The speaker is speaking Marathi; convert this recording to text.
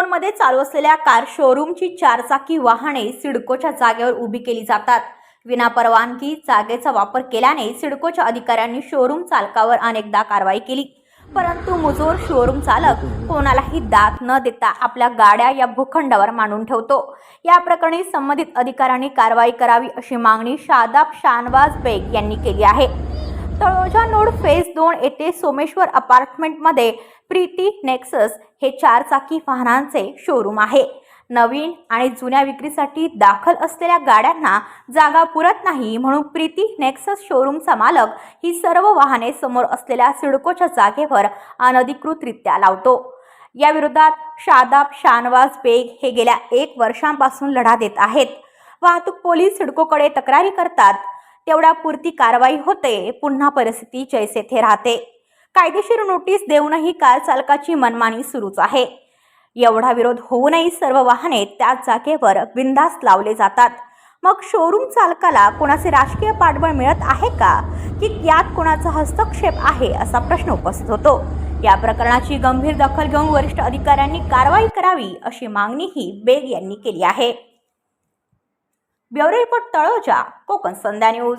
सिडकोमध्ये चालू असलेल्या कार शोरूमची चारचाकी वाहने सिडकोच्या जागेवर उभी केली जातात. विनापरवानगी जागेचा वापर केल्याने सिडकोच्या अधिकाऱ्यांनी शोरूम चालकावर अनेकदा कारवाई केली. परंतु मुजोर शोरूम चालक कोणालाही दाद न देता आपल्या गाड्या या भूखंडावर मांडून ठेवतो. या प्रकरणी संबंधित अधिकाऱ्यांनी कारवाई करावी अशी मागणी शादाब शानवाज बेग यांनी केली आहे. तळोजा नोड फेज दोन येथे सोमेश्वर अपार्टमेंटमध्ये प्रीती नेक्सस हे चारचाकी वाहनांचे शोरूम आहे. नवीन आणि जुन्या विक्रीसाठी दाखल असलेल्या गाड्यांना जागा पुरत नाही म्हणून प्रीती नेक्सस शोरूमचा मालक ही सर्व वाहने समोर असलेल्या सिडकोच्या जागेवर अनधिकृतरित्या लावतो. या विरोधात शादाब शानवाज बेग हे गेल्या एक वर्षांपासून लढा देत आहेत. वाहतूक पोलीस सिडकोकडे तक्रारी करतात. तेवढ्या पुरती कारवाई होते पुन्हा परिस्थिती जैसे थे राहते. कायदेशीर नोटीस देऊनही कार चालकाची मनमानी सुरूच आहे. एवढा विरोध होऊनही सर्व वाहने त्याच जागेवर बिंदास लावले जातात. मग शोरूम चालकाला कोणाचे राजकीय पाठबळ मिळत आहे का? की यात कोणाचा हस्तक्षेप आहे असा प्रश्न उपस्थित होतो. या प्रकरणाची गंभीर दखल घेऊन वरिष्ठ अधिकाऱ्यांनी कारवाई करावी अशी मागणीही बेग यांनी केली आहे. Bureau report Taloja Konkan Sandhya news.